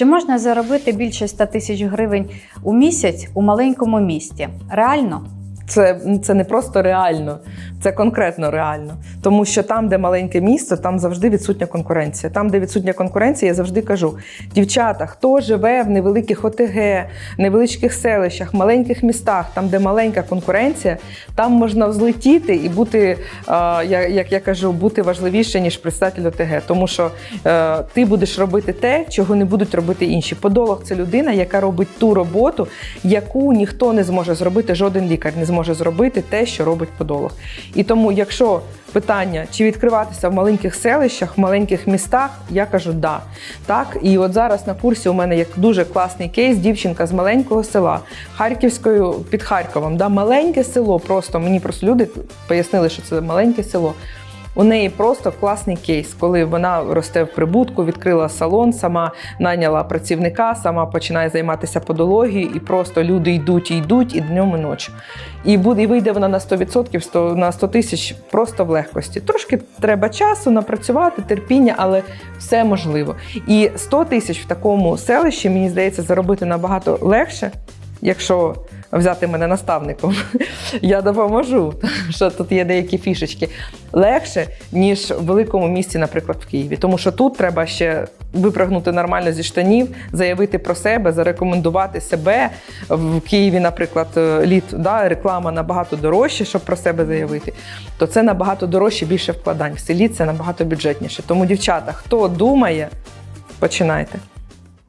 Чи можна заробити більше 100 тисяч гривень у місяць у маленькому місті? Реально? Це, це не просто реально, це конкретно реально. Тому що там, де маленьке місто, там завжди відсутня конкуренція. Там, де відсутня конкуренція, я завжди кажу: дівчата, хто живе в невеликих ОТГ, невеличких селищах, маленьких містах, там, де маленька конкуренція, там можна взлетіти і бути, е, як я кажу, бути важливіше, ніж представитель ОТГ. Тому що е, ти будеш робити те, чого не будуть робити інші. Подолог це людина, яка робить ту роботу, яку ніхто не зможе зробити, жоден лікар не зможе зробити те, що робить подолог. І тому, якщо питання, чи відкриватися в маленьких селищах, в маленьких містах, я кажу да. Так, і от зараз на курсі у мене як дуже класний кейс. Дівчинка з маленького села Харківською під Харковом. Да, маленьке село. Просто мені просто люди пояснили, що це маленьке село. У неї просто класний кейс, коли вона росте в прибутку, відкрила салон, сама найняла працівника, сама починає займатися подологією, і просто люди йдуть і йдуть і днем і ночі. І буде і вийде вона на 100%, 100, на 100 тисяч просто в легкості. Трошки треба часу напрацювати, терпіння, але все можливо. І 100 тисяч в такому селищі, мені здається, заробити набагато легше, якщо взяти мене наставником. Я допоможу, що тут є деякі фішечки. Легше, ніж в великому місті, наприклад, в Києві. Тому що тут треба ще випрыгнути нормально зі штанів, заявити про себе, зарекомендувати себе. В Києві, наприклад, е, літ, да, реклама набагато дорожче, щоб про себе заявити. То це набагато дорожче, більше вкладань. В селі це набагато бюджетніше. Тому, дівчата, хто думає, починайте.